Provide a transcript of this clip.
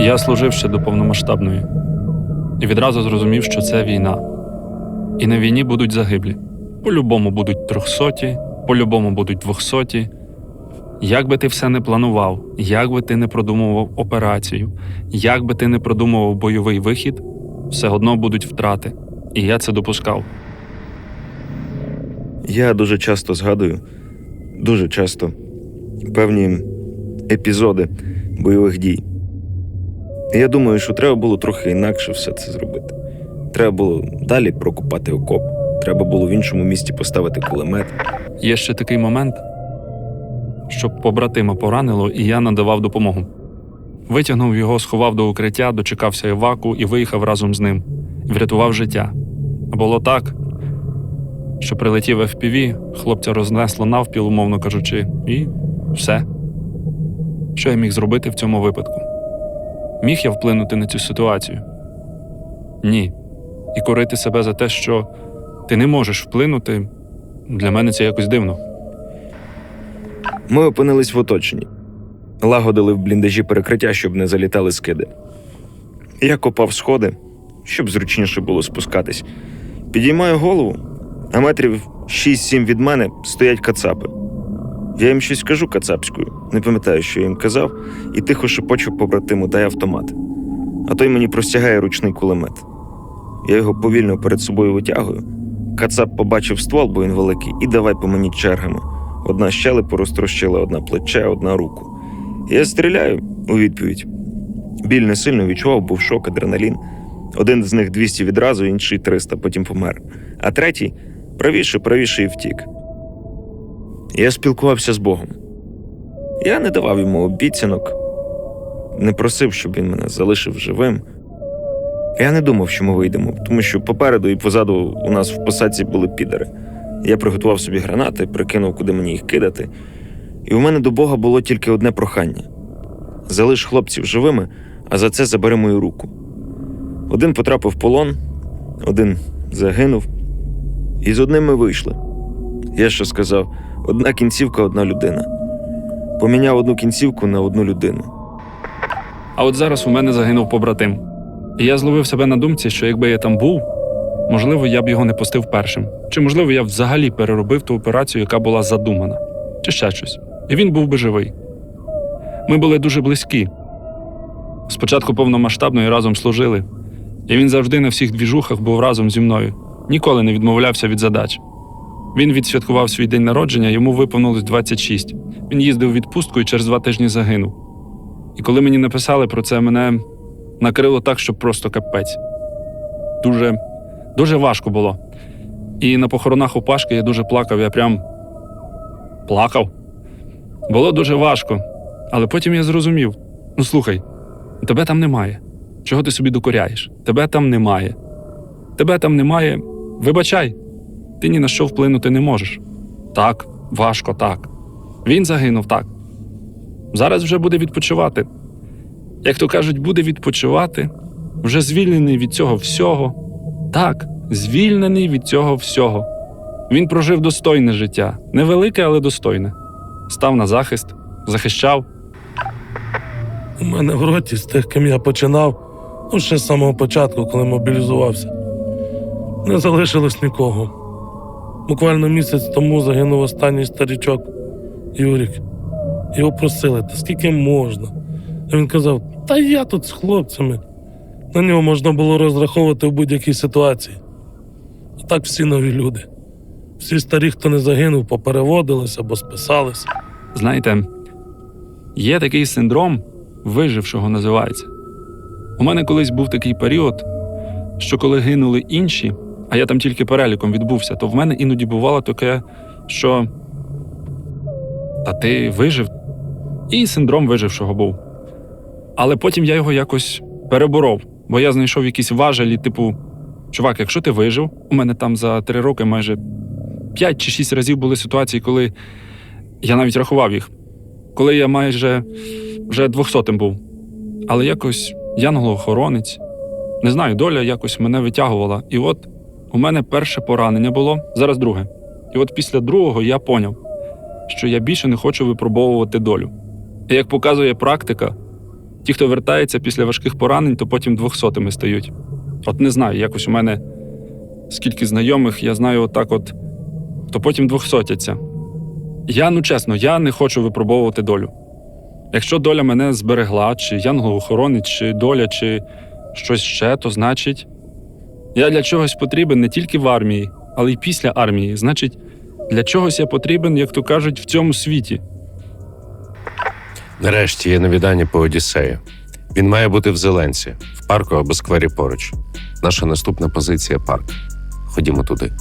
Я служив ще до повномасштабної і відразу зрозумів, що це війна. І на війні будуть загиблі. По-любому будуть трьохсоті, по-любому будуть двохсоті. Як би ти все не планував, як би ти не продумував операцію, як би ти не продумував бойовий вихід, все одно будуть втрати. І я це допускав. Я дуже часто згадую, дуже часто певні епізоди бойових дій. Я думаю, що треба було трохи інакше все це зробити. Треба було далі прокопати окоп, треба було в іншому місці поставити кулемет. Є ще такий момент, щоб побратима поранило, і я надавав допомогу. Витягнув його, сховав до укриття, дочекався Іваку і виїхав разом з ним, врятував життя. Було так, що прилетів FPV, хлопця рознесло навпіл, умовно кажучи, і все. Що я міг зробити в цьому випадку? Міг я вплинути на цю ситуацію? Ні. І корити себе за те, що ти не можеш вплинути, для мене це якось дивно. Ми опинились в оточенні, лагодили в бліндажі перекриття, щоб не залітали скиди. Я копав сходи, щоб зручніше було спускатись. Підіймаю голову, а метрів 6-7 від мене стоять кацапи. Я їм щось кажу кацапською, не пам'ятаю, що я їм казав, і тихо шепочу побратиму дай автомат. А той мені простягає ручний кулемет. Я його повільно перед собою витягую. Кацап побачив ствол, бо він великий, і давай по мені чергами. Одна щелепу розтрощила, одна плече, одна руку. Я стріляю у відповідь. Біль не сильно відчував, був шок, адреналін. Один з них 200 відразу, інший 300, потім помер. А третій правіше, правіше і втік. Я спілкувався з Богом. Я не давав йому обіцянок, не просив, щоб він мене залишив живим. Я не думав, що ми вийдемо, тому що попереду і позаду у нас в посадці були підари. Я приготував собі гранати, прикинув, куди мені їх кидати. І у мене до Бога було тільки одне прохання: залиш хлопців живими, а за це забери мою руку. Один потрапив в полон, один загинув, і з одним ми вийшли. Я що сказав: одна кінцівка, одна людина. Поміняв одну кінцівку на одну людину. А от зараз у мене загинув побратим. І я зловив себе на думці, що якби я там був, можливо, я б його не пустив першим. Чи, можливо, я взагалі переробив ту операцію, яка була задумана, чи ще щось. І він був би живий. Ми були дуже близькі. Спочатку повномасштабної разом служили, і він завжди на всіх двіжухах був разом зі мною, ніколи не відмовлявся від задач. Він відсвяткував свій день народження, йому виповнилось 26. Він їздив у відпустку і через два тижні загинув. І коли мені написали про це, мене накрило так, що просто капець. Дуже, дуже важко було. І на похоронах у Пашки я дуже плакав, я прям плакав. Було дуже важко. Але потім я зрозумів: ну слухай, тебе там немає. Чого ти собі докоряєш? Тебе там немає. Тебе там немає. Вибачай, ти ні на що вплинути не можеш. Так, важко, так. Він загинув так. Зараз вже буде відпочивати. Як то кажуть, буде відпочивати, вже звільнений від цього всього. Так, звільнений від цього всього. Він прожив достойне життя, невелике, але достойне. Став на захист, захищав. У мене в роті з тих, ким я починав, ну ще з самого початку, коли мобілізувався. Не залишилось нікого. Буквально місяць тому загинув останній старічок Юрік. Його просили, та скільки можна. А він казав: Та я тут з хлопцями. На нього можна було розраховувати в будь-якій ситуації. А так всі нові люди. Всі старі, хто не загинув, попереводились або списались. Знаєте, є такий синдром вижившого називається. У мене колись був такий період, що коли гинули інші, а я там тільки переліком відбувся, то в мене іноді бувало таке, що та ти вижив, і синдром вижившого був. Але потім я його якось переборов, бо я знайшов якісь важелі, типу, чувак, якщо ти вижив, у мене там за три роки майже 5 чи 6 разів були ситуації, коли я навіть рахував їх, коли я майже вже двохсотим був. Але якось янголо-охоронець, не знаю, доля якось мене витягувала. І от у мене перше поранення було, зараз друге. І от після другого я поняв, що я більше не хочу випробовувати долю. І як показує практика, Ті, хто вертається після важких поранень, то потім двохсотими стають. От не знаю, якось у мене скільки знайомих, я знаю, отак от, то потім двохсотяться. Я, ну чесно, я не хочу випробовувати долю. Якщо доля мене зберегла, чи янгол-охоронець, чи доля, чи щось ще, то значить, я для чогось потрібен не тільки в армії, але й після армії. Значить, для чогось я потрібен, як то кажуть, в цьому світі. Нарешті є навідання по Одіссею. Він має бути в Зеленці, в парку або сквері поруч. Наша наступна позиція парк. Ходімо туди.